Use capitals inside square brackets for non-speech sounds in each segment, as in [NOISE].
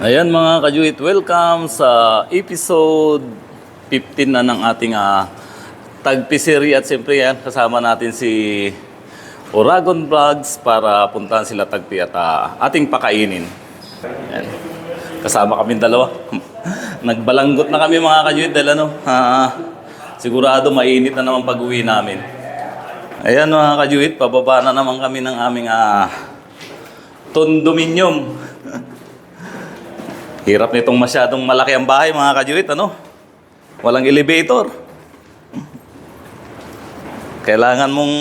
Ayan mga kajuit, welcome sa episode 15 na ng ating uh, tagpisiri at siyempre yan, kasama natin si Oragon Vlogs para puntahan sila tagpi at ah, ating pakainin. Ayan. Kasama kami dalawa. [LAUGHS] Nagbalanggot na kami mga kajuit dahil ano, ah, sigurado mainit na naman pag-uwi namin. Ayan mga kajuit, pababa na naman kami ng aming ah, condominium. Hirap nitong masyadong malaki ang bahay mga kajuit, ano? Walang elevator. Kailangan mong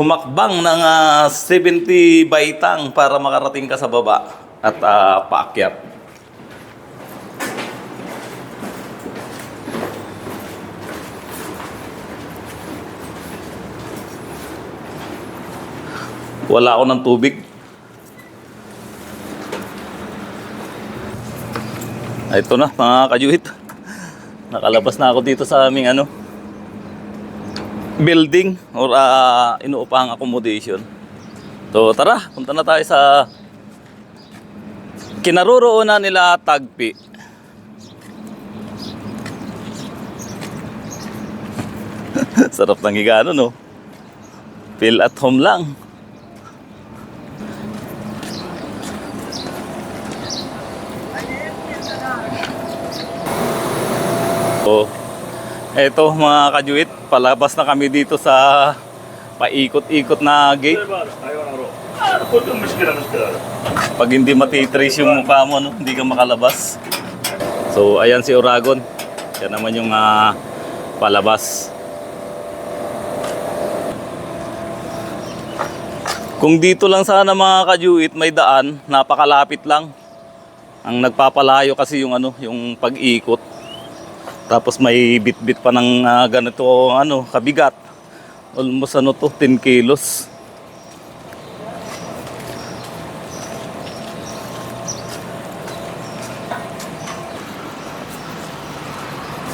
humakbang ng ah, 70 baitang para makarating ka sa baba at ah, paakyat. Wala ako ng tubig. Ito na, mga kajuhit. Nakalabas na ako dito sa aming ano, building or uh, inuupahang accommodation. So tara, punta na tayo sa kinaroroonan nila Tagpi. [LAUGHS] Sarap ng higa no? Feel at home lang. So, eto mga kajuit, palabas na kami dito sa paikot-ikot na gate. Pag hindi matitrace yung mukha mo, no? hindi ka makalabas. So, ayan si Oragon. Yan naman yung uh, palabas. Kung dito lang sana mga kajuit may daan, napakalapit lang. Ang nagpapalayo kasi yung ano, yung pag-ikot. Tapos may bit-bit pa ng ah, ganito ano, kabigat. Almost ano to, 10 kilos.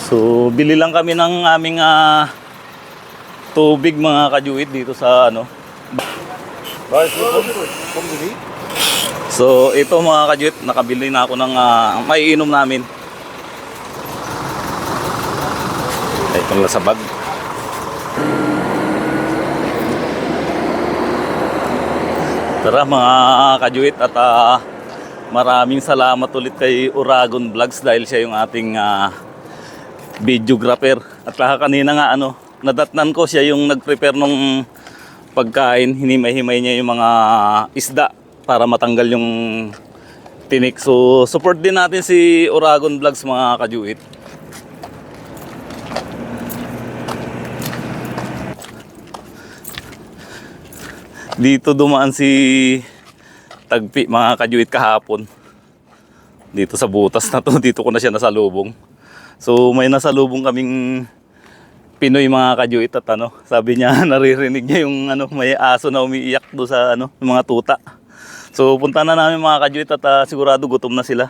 So, bili lang kami ng aming ah, tubig mga kajuit dito sa ano. So, ito mga kajuit, nakabili na ako ng uh, maiinom namin. Ito lang sa bag. Tara mga kajuit at ah, maraming salamat ulit kay Uragon Vlogs dahil siya yung ating ah, videographer. At saka kanina nga ano, nadatnan ko siya yung nag-prepare nung pagkain, hinimay-himay niya yung mga isda para matanggal yung tinik. So, support din natin si Oragon Vlogs mga kajuit. Dito dumaan si Tagpi mga kajuit kahapon. Dito sa butas na to, [LAUGHS] dito ko na siya nasalubong. So may nasalubong kaming Pinoy mga kajuit at ano, sabi niya [LAUGHS] naririnig niya yung ano, may aso na umiiyak do sa ano, yung mga tuta. So punta na namin mga kajuit at ah, sigurado gutom na sila.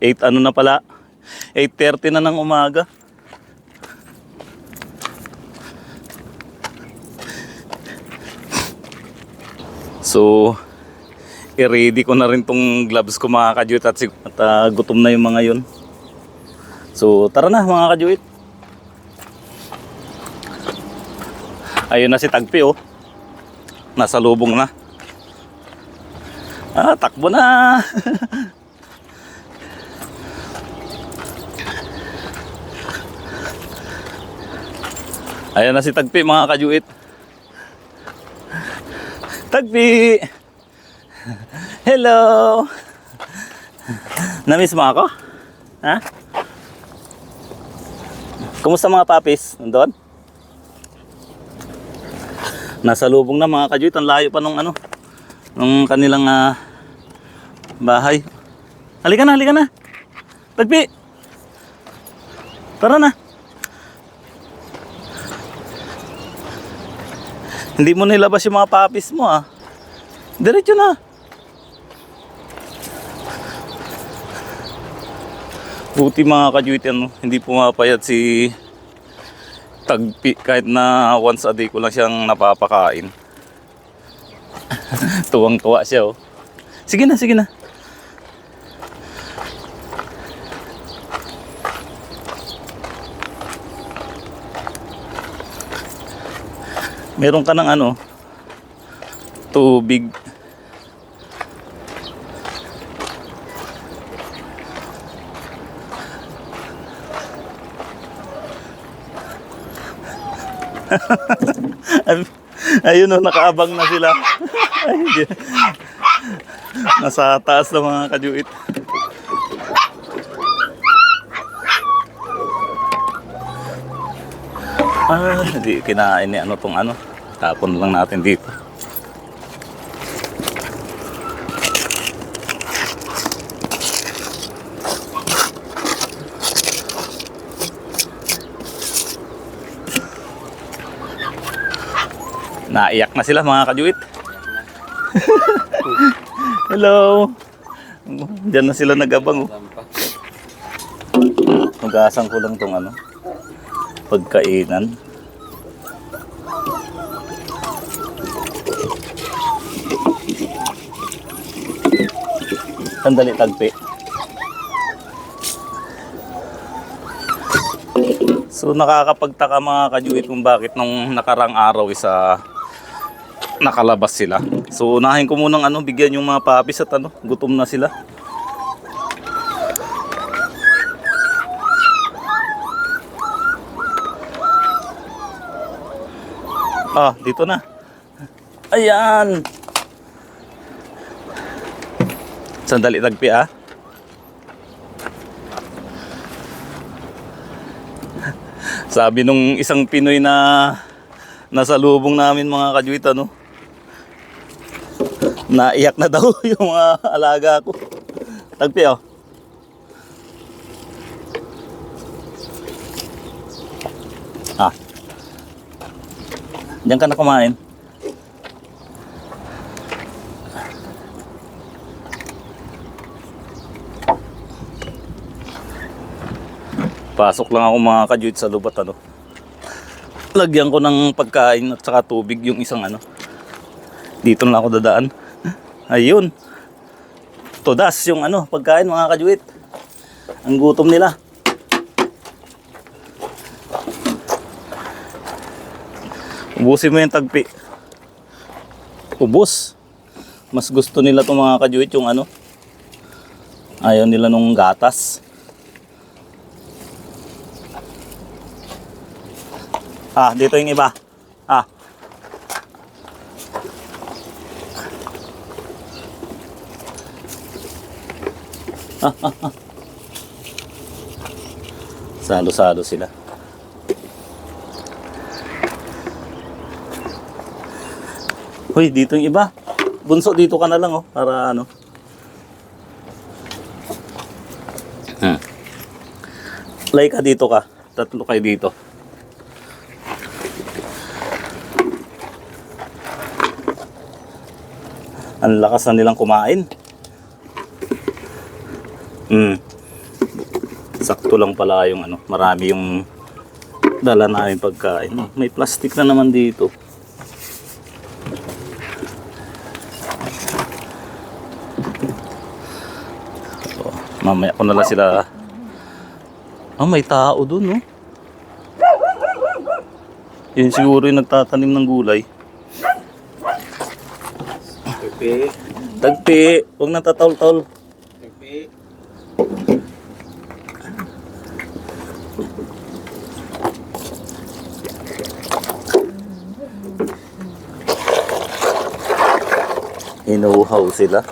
8 ano na pala, 8.30 na ng umaga. So, i-ready ko na rin tong gloves ko mga kajuit at, at ah, gutom na yung mga yun. So, tara na mga kajuit. Ayun na si Tagpi oh. Nasa lubong na. Ah, takbo na. [LAUGHS] Ayun na si Tagpi mga kajuit. Tagpi! Hello! Namiss mo ako? Ha? Kumusta mga papis? Nandun? Nasa lubong na mga kajuit. Ang layo pa nung ano, nung kanilang ah, bahay. Halika na, halika na. Tagpi! Tara na. Hindi mo nilabas yung mga papis mo ah. Diretso na. Buti mga kajuit ano, hindi pumapayat si Tagpi kahit na once a day ko lang siyang napapakain. [LAUGHS] Tuwang-tuwa siya oh. Sige na, sige na. Meron ka ng ano, tubig. Ay- [LAUGHS] Ayun o, nakaabang na sila. [LAUGHS] Nasa taas na mga kajuit. Ah, hindi kinain ni ano tong ano. Tapon lang natin dito. Naiyak na sila mga kajuit. [LAUGHS] Hello. Diyan na sila nagabang. Oh. Magasan ko lang tong ano. Pagkainan. Sandali tagpi. So nakakapagtaka mga kajuit kung bakit nung nakarang araw isa nakalabas sila. So unahin ko munang ano, bigyan yung mga papis at ano, gutom na sila. Ah, dito na. Ayan. Sandali tagpi ah. Sabi nung isang Pinoy na nasa lubong namin mga kajuit ano. Naiyak na daw [LAUGHS] yung mga alaga ko. Tagpi oh. Ah. Diyan ka na kumain. Pasok lang ako mga kajuit sa lubat ano. Lagyan ko ng pagkain at saka tubig yung isang ano. Dito na ako dadaan. Ayun. Todas yung ano, pagkain mga kajuit. Ang gutom nila. Ubusin mo yung tagpi. Ubus. Mas gusto nila itong mga kajuit yung ano. Ayaw nila nung gatas. Ah, dito yung iba. Ah. [LAUGHS] Salo-salo sila. Hoy, dito yung iba. Bunso, dito ka na lang oh, para ano. Hmm. Like ka dito ka. Tatlo kayo dito. Ang lakas na nilang kumain. Hmm. Sakto lang pala yung ano, marami yung dala namin pagkain. Oh, May plastic na naman dito. So, mamaya ko na lang sila. Ah, may tao dun, no? Yun siguro yung nagtatanim ng gulay. Pepe. Tagpi, huwag na tatawl-tawl. Pepe. Inuuhaw sila.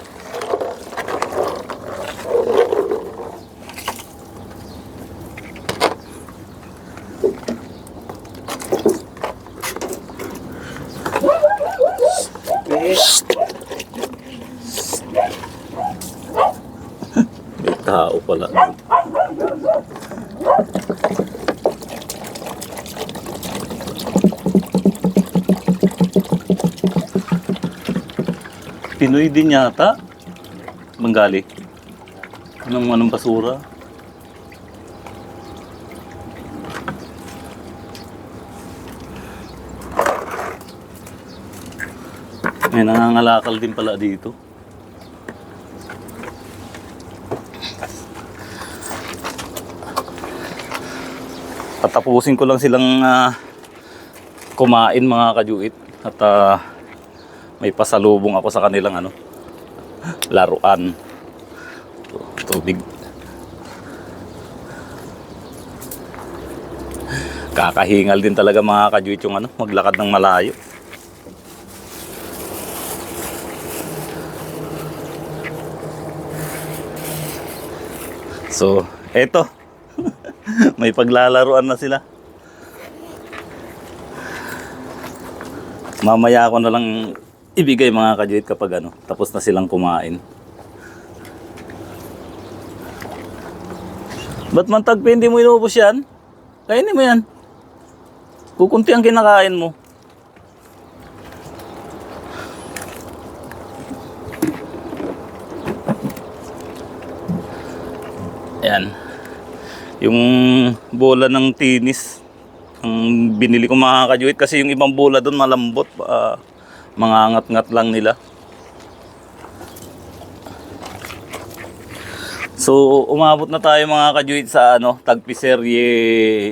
Pepe. May tao pala. Pinoy din yata. Bengali. Anong anong basura? May nangangalakal din pala dito. Patapusin ko lang silang ah, kumain mga kajuit at ah, may pasalubong ako sa kanilang ano laruan. Tubig. Kakahingal din talaga mga kajuit yung ano, maglakad ng malayo. So, eto. [LAUGHS] May paglalaruan na sila. Mamaya ako na lang ibigay mga kajuit kapag ano, tapos na silang kumain. Ba't man tagpi hindi mo inubos yan? Kainin mo yan. Kukunti ang kinakain mo. Ayan. Yung bola ng tinis, ang binili ko mga kajuit kasi yung ibang bola doon malambot. Uh, mga angat-ngat lang nila. So, umabot na tayo mga kajuit sa ano, Tagpiserye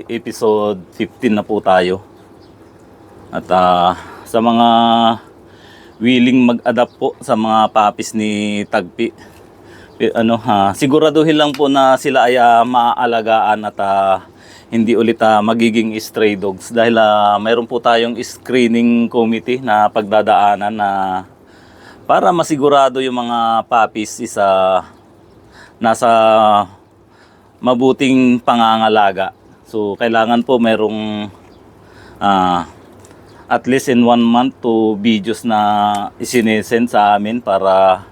episode 15 na po tayo. At ah, sa mga willing mag-adapt po sa mga papis ni Tagpi, eh, ano ha, siguraduhin lang po na sila ay ah, maaalagaan at ah, hindi ulit ah, magiging stray dogs dahil ah, mayroon po tayong screening committee na pagdadaanan na para masigurado yung mga puppies is ah, nasa mabuting pangangalaga. So, kailangan po merong ah, at least in one month to videos na isinesend sa amin para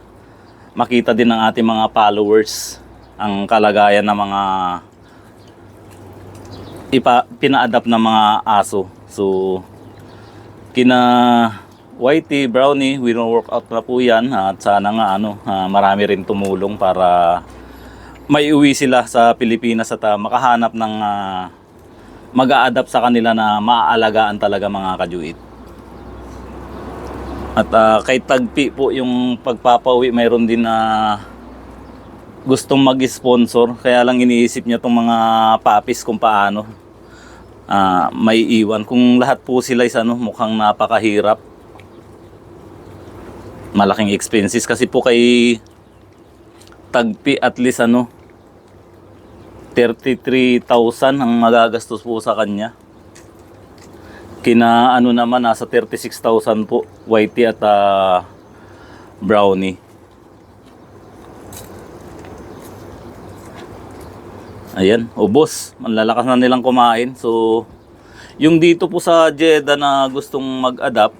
makita din ng ating mga followers ang kalagayan ng mga ipa, pina-adapt na mga aso. So, kina Whitey, Brownie, we will work out na po yan at sana nga ano, ah, marami rin tumulong para may uwi sila sa Pilipinas at ah, makahanap ng ah, mag-a-adapt sa kanila na maaalagaan talaga mga kajuit. At ah, kay Tagpi po yung pagpapauwi, mayroon din na gustong mag-sponsor. Kaya lang iniisip niya tong mga papis kung paano ah, may iwan. Kung lahat po sila is ano, mukhang napakahirap. Malaking expenses kasi po kay Tagpi at least ano 33,000 ang magagastos po sa kanya. Kina ano naman nasa 36,000 po whitey at ah, brownie. Ayan, ubos. Manlalakas na nilang kumain. So, yung dito po sa Jeddah na gustong mag-adapt,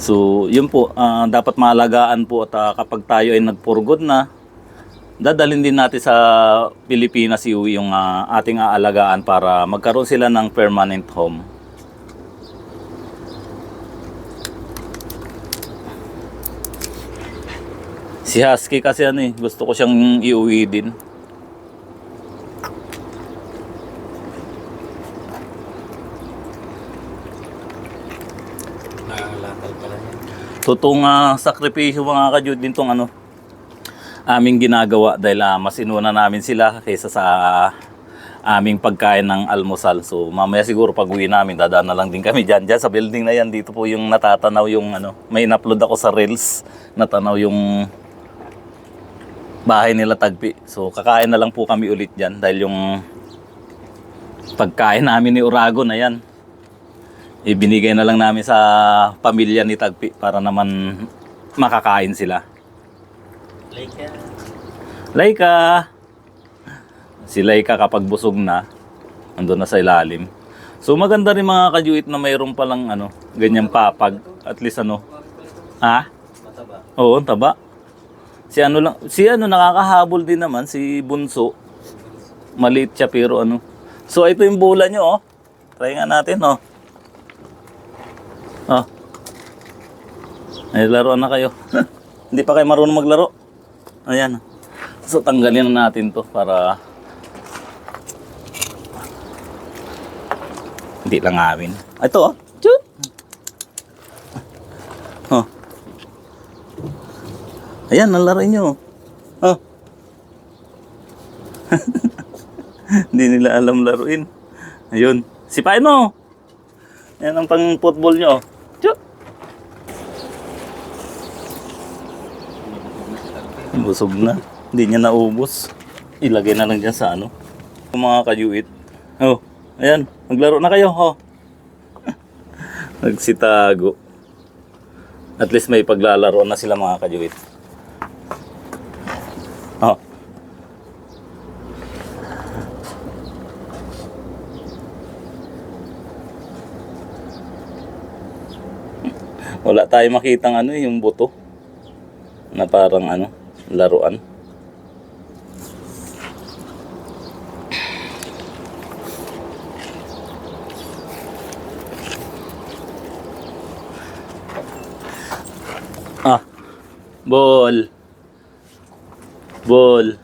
so, yun po, ah, dapat maalagaan po at ah, kapag tayo ay nagpurgod na, dadalhin din natin sa Pilipinas iuwi yung ah, ating aalagaan para magkaroon sila ng permanent home. Si Husky kasi ano eh, gusto ko siyang iuwi din. Nakakalatal pala yan. Totoong ah, sakripisyo mga kadyod din tong ano, aming ginagawa dahil ah, mas inuna namin sila kaysa sa aming pagkain ng almusal. So mamaya siguro pag uwi namin, dadaan na lang din kami dyan. Dyan sa building na yan, dito po yung natatanaw yung ano, may in-upload ako sa Reels, natanaw yung bahay nila Tagpi. So kakain na lang po kami ulit dyan dahil yung pagkain namin ni Urago na yan, ibinigay na lang namin sa pamilya ni Tagpi para naman makakain sila. Yan. Laika! Si Laika kapag busog na, andun na sa ilalim. So maganda rin mga kajuit na mayroon palang ano, ganyang papag. At least ano, ha? Mataba. Oo, taba. Si ano lang, si ano nakakahabol din naman, si Bunso. Maliit siya pero ano. So ito yung bola nyo oh. Try nga natin oh. Oh. Ay, laruan na kayo. [LAUGHS] Hindi pa kayo marunong maglaro. Ayan. So tanggalin na natin to para hindi lang amin. Ito oh. Chut. Oh. Ayan, nalaroin nyo. Oh. [LAUGHS] Hindi nila alam laruin. Ayun. Sipain mo. Yan ang pang football nyo. Tiyok. Busog na. Hindi niya naubos. Ilagay na lang dyan sa ano. Mga kayuit. Oh, ayan. Maglaro na kayo. Oh. [LAUGHS] Nagsitago. At least may paglalaro na sila mga kayuit. Oh. [LAUGHS] Wala tayo makitang ano yung buto na parang ano, laruan. Ah, ball. Ball.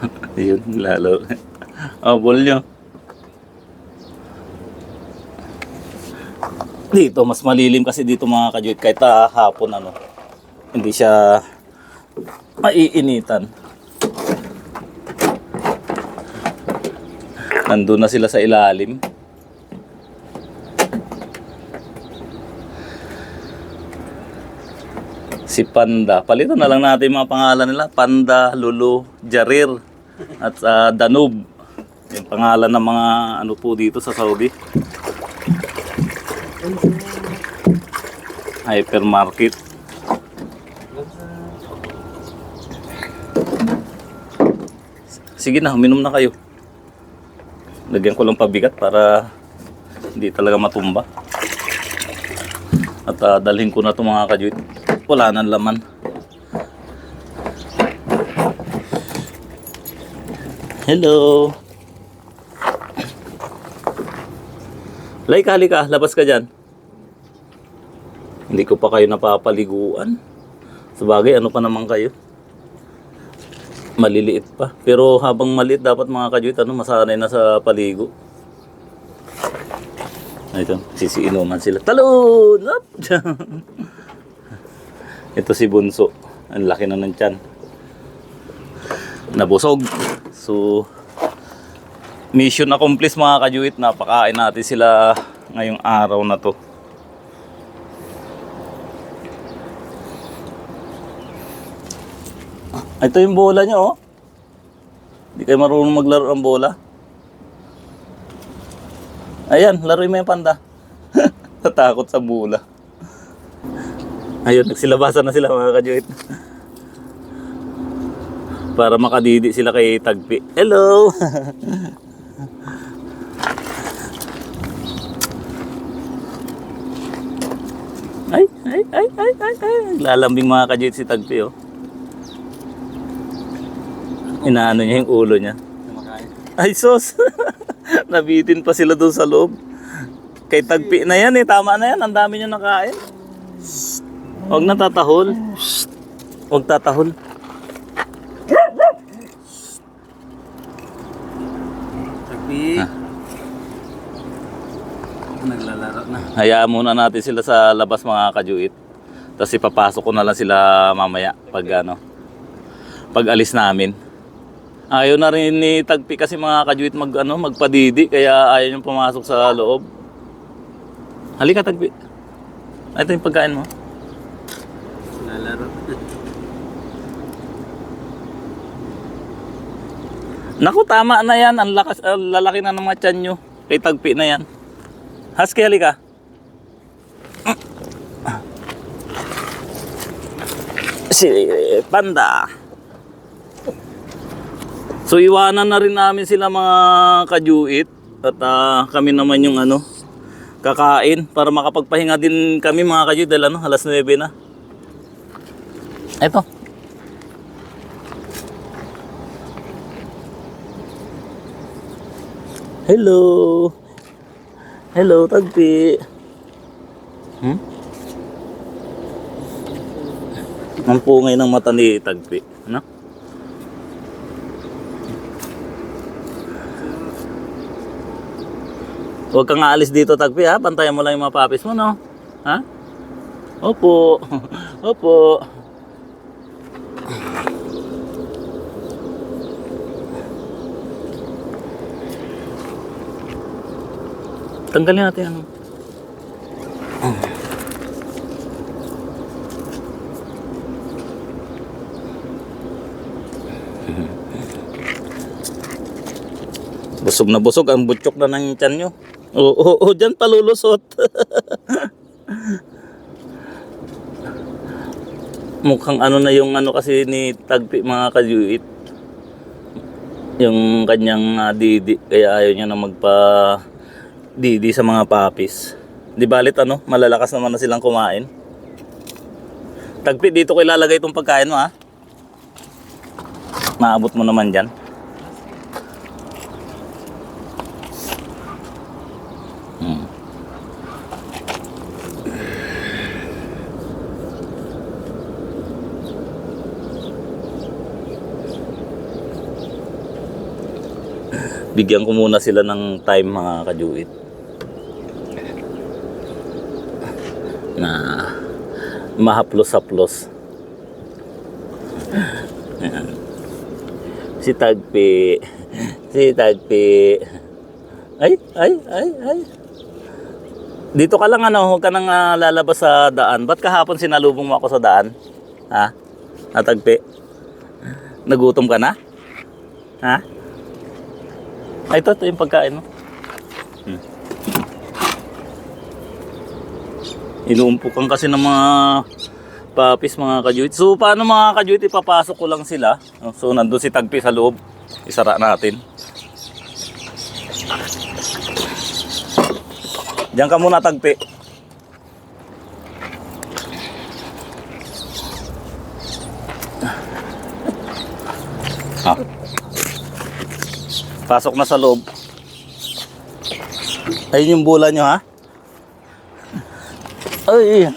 [LAUGHS] Yun, lalo. Oh, [LAUGHS] ball nyo. Dito, mas malilim kasi dito mga kajuit. Kahit ah, hapon ano, hindi siya maiinitan. Nandun na sila sa ilalim. Si Panda. Palitan na lang natin mga pangalan nila. Panda, Lulu, Jarir, at ah, Danub. Yung pangalan ng mga ano po dito sa Saudi. Hypermarket. Sige na, uminom na kayo. Lagyan ko lang pabigat para hindi talaga matumba. At ah, dalhin ko na itong mga kajuit. Wala nang laman. Hello. Laika, halika. Labas ka dyan. Hindi ko pa kayo napapaliguan. Sabagay, ano pa naman kayo? Maliliit pa. Pero habang maliit, dapat mga kajuit, ano, masanay na sa paligo. Ito, sisiinuman sila. Talon! [LAUGHS] Ito si Bunso. Ang laki na ng tiyan. Nabusog. So, mission accomplished mga kajuit. Napakain natin sila ngayong araw na to. Ito yung bola niya, oh. Hindi kayo marunong maglaro ng bola. Ayan, laro mo yung panda. [LAUGHS] Natakot sa bola. Ayun, nagsilabasan na sila mga kajuit. Para makadidi sila kay Tagpi. Hello! [LAUGHS] ay, ay, ay, ay, ay, ay. Lalambing mga kajuit si Tagpi, oh. Inaano niya yung ulo niya. Kumakain. Ay, sos! [LAUGHS] Nabitin pa sila doon sa loob. Kay Tagpi na yan eh. Tama na yan. Ang dami nyo nakain. Huwag na tatahol. Huwag tatahol. Tagpi. Ah. Naglalaro na. Hayaan muna natin sila sa labas mga kajuit. Tapos ipapasok ko na lang sila mamaya pag ano, pag alis namin. Ayaw na rin ni Tagpi kasi mga kajuit mag ano, magpadidi kaya ayaw niyong pumasok sa loob. Halika Tagpi. Ito yung pagkain mo. Naglalaro. Naku, tama na yan. Ang lakas, ang lalaki na ng mga tiyan nyo. Kay Tagpi na yan. Husky, halika. Si Panda. So iwanan na rin namin sila mga kajuit at ah, kami naman yung ano kakain para makapagpahinga din kami mga kajuit dahil ano alas 9 na. Eto. Hello. Hello, Tagpi. Hmm? Ang pungay ng mata ni Tagpi. Ano? Huwag kang aalis dito, Tagpi, ha? Pantayan mo lang yung mga papis mo, no? Ha? Opo. [LAUGHS] Opo. Tanggalin natin ano. [LAUGHS] Busog na busog ang butchok na ng tiyan nyo. Oo, oo, oo, dyan palulusot. [LAUGHS] Mukhang ano na yung ano kasi ni Tagpi mga kajuit. Yung kanyang ah, didi. Kaya ayaw niya na magpa didi sa mga papis. Di balit ano, malalakas naman na silang kumain. Tagpi, dito ko ilalagay itong pagkain mo ha. Maabot mo naman dyan. Bigyan ko muna sila ng time mga kajuit. Na mahaplos-haplos. Si Tagpi. Si Tagpi. Ay, ay, ay, ay. Dito ka lang ano, huwag ka nang ah, lalabas sa daan. Ba't kahapon sinalubong mo ako sa daan? Ha? Natagpi? Nagutom ka na? Ha? Ay, ito, ito yung pagkain mo. Hmm. Inuumpukan kasi ng mga papis mga kajuit. So, paano mga kajuit? Ipapasok ko lang sila. So, nandun si Tagpi sa loob. Isara natin. Diyan ka muna, Tagpi. Pasok na sa loob. Ayun yung bola nyo, ha? Ay! [LAUGHS]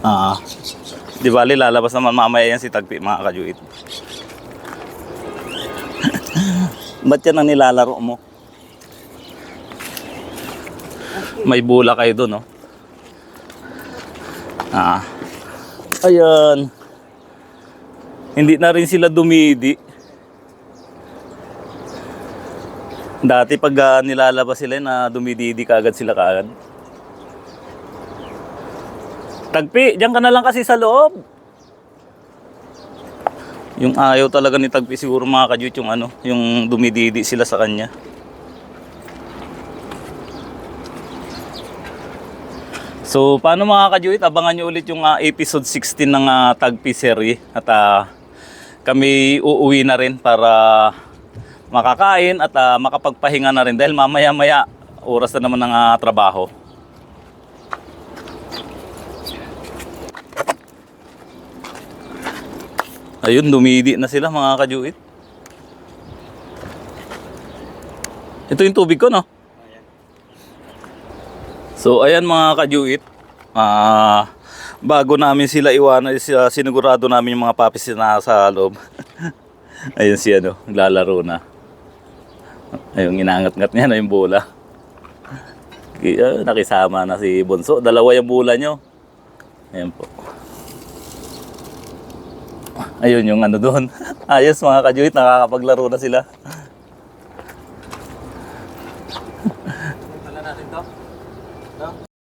Ah. Di bali, lalabas naman mamaya yan si Tagpi, mga kajuit. [LAUGHS] Ba't yan ang nilalaro mo? May bola kayo doon, no? Ah. Ayan. Hindi na rin sila dumidi. Dati pag ah, nilalabas sila na dumididi kaagad sila kaagad. Tagpi, diyan ka na lang kasi sa loob. Yung ayaw talaga ni Tagpi siguro mga kadyut yung ano, yung dumididi sila sa kanya. So, paano mga kajuit, abangan nyo ulit yung ah, episode 16 ng ah, Tagpi series at ah, kami uuwi na rin para makakain at ah, makapagpahinga na rin dahil mamaya-maya oras na naman ng ah, trabaho. Ayun, dumidi na sila mga kajuit. Ito yung tubig ko, no? So ayan mga kajuit, ah bago namin sila iwanan, ah, sinigurado namin yung mga papis na nasa loob. [LAUGHS] ayun si ano, naglalaro na. Ayun, inangat-ngat niya na yung bola. Kaya, nakisama na si Bonso. Dalawa yung bola nyo. Ayan po. Ayun yung ano doon. [LAUGHS] Ayos mga kajuit, nakakapaglaro na sila.